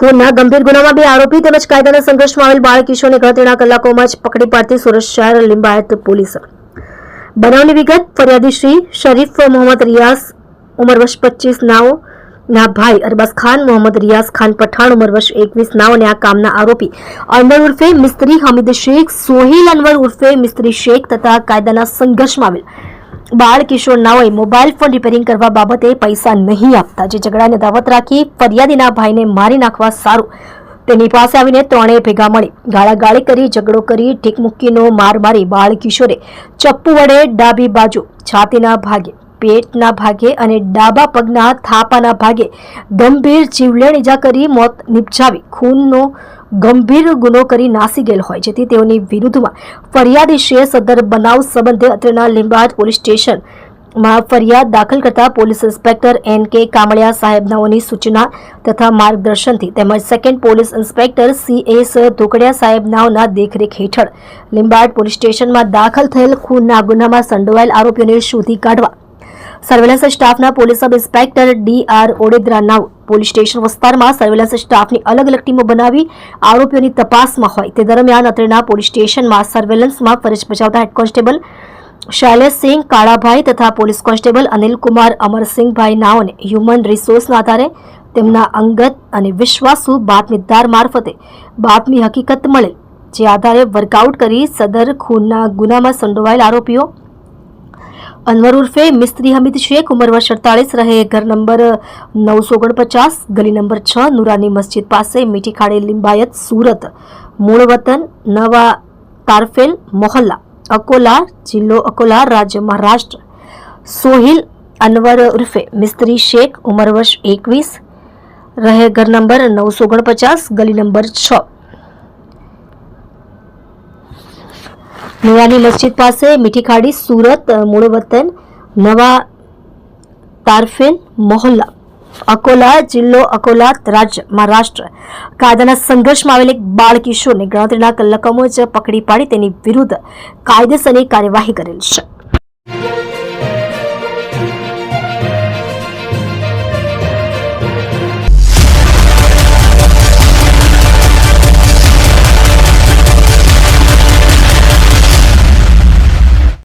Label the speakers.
Speaker 1: ખૂનના ગંભીર ગુનામાં બે આરોપી તેમજ કાયદાના સંઘર્ષમાં આવેલ બાળ કિશોરને ગણતરીના કલાકોમાં જ પકડી પાડતી સુરત શહેર લિંબાયત પોલીસ. બનાવની વિગત ફરિયાદી શ્રી શરીફ મોહમ્મદ રિયાઝ ઉંમર વર્ષ પચીસ નાઓ, ના ભાઈ અરબાઝ ખાન મોહમ્મદ રિયાઝ ખાન પઠાણ ઉંમર વર્ષ એકવીસ નાવ અને આ કામના આરોપી અનવર ઉર્ફે મિસ્ત્રી હમીદ શેખ, સોહેલ અનવર ઉર્ફે મિસ્ત્રી શેખ તથા કાયદાના સંઘર્ષમાં આવેલ. બાળ કિશોર નાઓએ મોબાઈલ ફોન રિપેરિંગ કરવા બાબતે પૈસા નહીં આપતા, જે ઝઘડાને દાવત રાખી ફરિયાદીના ભાઈને મારી નાખવા સારું. તેની પાસે આવીને ત્રણેય ભેગા મળી. ગાળાગાળી કરી, ઝઘડો કરી ઠીક મૂકીનો માર મારી બાળ કિશોરે ચપ્પુ વડે ડાબી બાજુ, છાતીના ભાગે, પેટના ભાગે અને ડાબા પગના થાપાના ભાગે ગંભીર જીવલેણ ઈજા કરી, મોત નિપજાવી. ખૂનનો ગંભીર ગુનો કરી નાસી ગયેલ હોય. જેથી તેઓની વિરુદ્ધમાં ફરિયાદી છે સદર બનાવ સંબંધે અત્રેના લીંબાદ પોલીસ સ્ટેશનમાં ફરિયાદ દાખલ કરતા પોલીસ ઇન્સ્પેક્ટર એન કે કામળિયા સાહેબનાઓની સૂચના તથા માર્ગદર્શનથી તેમજ second police inspector C S Dhokadiya સાહેબનાઓના દેખરેખ હેઠળ લીંબાડ પોલીસ સ્ટેશનમાં દાખલ થયેલ ખૂનના ગુનામાં સંડોવાયેલ આરોપીઓને શોધી કાઢવા સર્વેલન્સ સ્ટાફના police sub inspector D R Odedara police station વિસ્તારમાં સર્વેલન્સ સ્ટાફની અલગ અલગ ટીમો બનાવી આરોપીઓની તપાસમાં હોય. તે દરમિયાન અત્રેના પોલીસ સ્ટેશનમાં સર્વેલન્સમાં ફરજ બજાવતા હેડ કોન્સ્ટેબલ શૈલેષસિંહ કાળાભાઈ તથા પોલીસ કોન્સ્ટેબલ અનિલકુમાર અમરસિંહભાઈ નાઓને હ્યુમન રિસોર્સના આધારે તેમના અંગત અને વિશ્વાસુ બાતમીદાર મારફતે બાતમી હકીકત મળે જે આધારે વર્કઆઉટ કરી સદર ખૂનના ગુનામાં સંડોવાયેલ આરોપીઓ અનવર ઉર્ફે મિસ્ત્રી હમીદ શેખ ઉંમર વર્ષ અડતાલીસ રહે. ઘર નંબર નવસો ઓગણપચાસ, ગલી નંબર છ, નુરાની મસ્જિદ પાસે મીઠી ખાડી લિંબાયત સુરત. મૂળ વતન નવા તારફેલ મોહલ્લા, અકોલા જિલ્લો અકોલા રાજ્ય મહારાષ્ટ્ર. સોહિલ અનવર ઉર્ફે મિસ્ત્રી શેખ ઉંમર વર્ષ એકવીસ રહે. ઘર નંબર નવસો ઓગણપચાસ, ગલી નંબર છ. નુરાની મસ્જિદ પાસે મીઠી ખાડી, સુરત મૂળ વતન નવા તારફેન, મોહલ્લા, અકોલા, જિલ્લો અકોલા રાજ્ય મહારાષ્ટ્ર. કાયદાના સંઘર્ષમાં આવેલ એક બાળ કિશોરને ગણતરીના કલાકમો જ પકડી પાડી તેની વિરુદ્ધ કાયદેસરની કાર્યવાહી કરેલ છે.